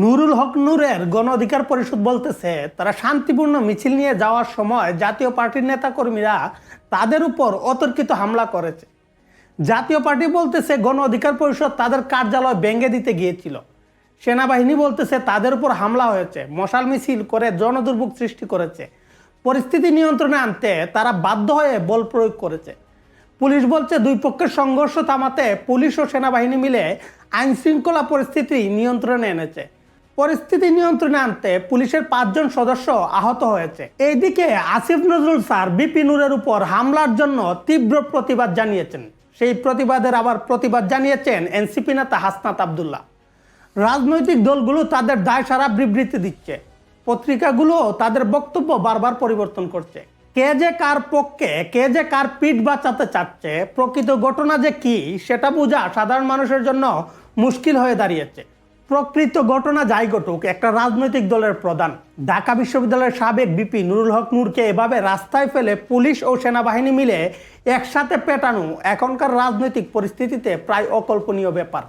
নুরুল হক নূরের গণ অধিকার পরিষদ বলতেছে, তারা শান্তিপূর্ণ মিছিল নিয়ে যাওয়ার সময় জাতীয় পার্টির নেতাকর্মীরা তাদের উপর অতর্কিত হামলা করেছে। জাতীয় পার্টি বলতেছে গণ অধিকার পরিষদ তাদের কার্যালয় ভেঙে দিতে গিয়েছিল। সেনাবাহিনী বলতেছে তাদের উপর হামলা হয়েছে, মশাল মিছিল করে জনদুর্ভোগ সৃষ্টি করেছে। পরিস্থিতি নিয়ন্ত্রণে আনতে তারা বাধ্য হয়ে বল প্রয়োগ করেছে। পুলিশ বলছে দুই পক্ষের সংঘর্ষ থামাতে পুলিশ ও সেনাবাহিনী মিলে আইন শৃঙ্খলা পরিস্থিতি নিয়ন্ত্রণে এনেছে। পরিস্থিতি নিয়ন্ত্রণে আনতে পুলিশের পাঁচজন সদস্য আহত হয়েছে। এইদিকে আসিফ নজরুল স্যার বিপি নুরের উপর হামলার জন্য তীব্র প্রতিবাদ জানিয়েছেন। সেই প্রতিবাদের আবার প্রতিবাদ জানিয়েছেন এনসিপি নেতা হাসনাত আবদুল্লাহ। রাজনৈতিক দলগুলো তাদের দায় সারা বিবৃতি দিচ্ছে। পত্রিকাগুলো তাদের বক্তব্য বারবার পরিবর্তন করছে। কে যে কার পক্ষে, কে যে কার পিঠ বাঁচাতে চাচ্ছে, প্রকৃত ঘটনা যে কি, সেটা বোঝা সাধারণ মানুষের জন্য মুশকিল হয়ে দাঁড়িয়েছে। প্রকৃত ঘটনা যাই ঘটুক, একটা রাজনৈতিক দলের প্রধান, ঢাকা বিশ্ববিদ্যালয়ের সাবেক বিপি নুরুল হক নূরকে এভাবে রাস্তায় ফেলে পুলিশ ও সেনাবাহিনী মিলে একসাথে পেটানো এখনকার রাজনৈতিক পরিস্থিতিতে প্রায় অকল্পনীয় ব্যাপার।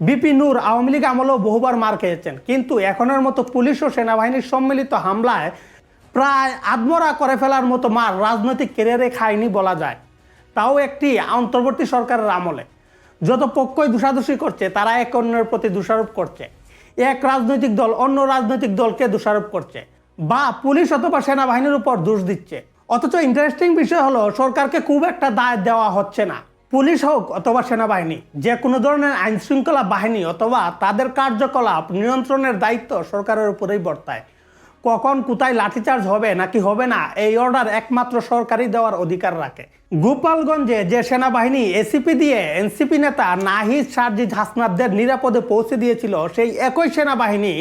বিপি নূর আওয়ামী লীগ আমলেও বহুবার মার খেয়েছেন, কিন্তু এখনের মতো পুলিশ ও সেনাবাহিনীর সম্মিলিত হামলায় প্রায় আত্মরা করে ফেলার মতো মার রাজনৈতিক কেরিয়ারে খায়নি বলা যায়। তাও একটি অন্তর্বর্তী সরকারের আমলে। যত পক্ষই দোষাদোষি করছে, তারা এক অন্যের প্রতি দোষারোপ করছে। এক রাজনৈতিক দল অন্য রাজনৈতিক দলকে দোষারোপ করছে। বা পুলিশ অথবা সেনাবাহিনীর উপর দোষ দিচ্ছে। অথচ ইন্টারেস্টিং বিষয় হলো, সরকারকে খুব একটা দায় দেওয়া হচ্ছে না। পুলিশ হোক অথবা সেনাবাহিনী, যে কোনো ধরনের আইন শৃঙ্খলা বাহিনী অথবা তাদের কার্যকলাপ নিয়ন্ত্রণের দায়িত্ব সরকারের উপরেই বর্তায়। কখন কোথায় লাঠিচার্জ হবে, নাকি হবে না, এই অর্ডার একমাত্র সরকারই দেওয়ার অধিকার রাখে। গোপালগঞ্জে যে সেনাবাহিনী এসিপি দিয়ে এনসিপি নেতা নাহিদ সারজিদ হাসনাদদের নিরাপদে পৌঁছে দিয়েছিল, সেই একই সেনাবাহিনী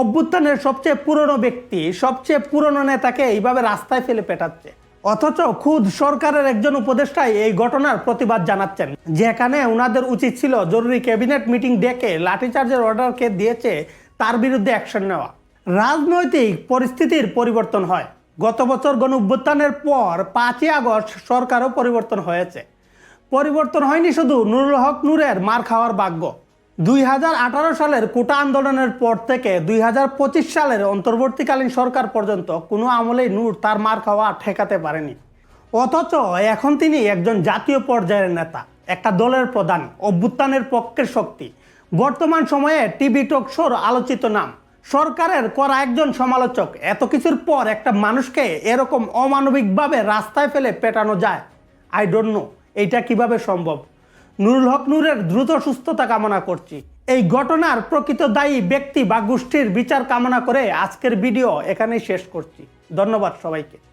অভ্যুত্থানের সবচেয়ে পুরনো ব্যক্তি, সবচেয়ে পুরনো নেতাকে এইভাবে রাস্তায় ফেলে পেটাচ্ছে। অথচ খুদ সরকারের একজন উপদেষ্টাই এই ঘটনার প্রতিবাদ জানাচ্ছেন। যেখানে ওনাদের উচিত ছিল, জরুরি ক্যাবিনেট মিটিং ডেকে লাঠিচার্জের অর্ডারকে দিয়েছে, তার বিরুদ্ধে অ্যাকশন নেওয়া। রাজনৈতিক পরিস্থিতির পরিবর্তন হয়। গত বছর গণ অভ্যুত্থানের পর পাঁচই আগস্ট সরকারও পরিবর্তন হয়েছে। পরিবর্তন হয়নি শুধু নুরুল হক নূরের মার খাওয়ার ভাগ্য। দুই হাজার আঠারো সালের কোটা আন্দোলনের পর থেকে দুই হাজার পঁচিশ সালের অন্তর্বর্তীকালীন সরকার পর্যন্ত কোনো আমলেই নূর তার মার খাওয়া ঠেকাতে পারেনি। অথচ এখন তিনি একজন জাতীয় পর্যায়ের নেতা, একটা দলের প্রধান, অভ্যুত্থানের পক্ষের শক্তি। বর্তমান সময়ে টিভি টক শোর আলোচিত নাম। সরকারের করা একজন সমালোচক, এত কিছুর পর একটা মানুষকে এরকম অমানবিকভাবে রাস্তায় ফেলে পেটানো যায়। আই ডোন্ট নো এইটা কীভাবে সম্ভব? নুরুল হক নূরের দ্রুত সুস্থতা কামনা করছি। এই ঘটনার প্রকৃত দায়ী ব্যক্তি বা গোষ্ঠীর বিচার কামনা করে আজকের ভিডিও এখানেই শেষ করছি। ধন্যবাদ সবাইকে।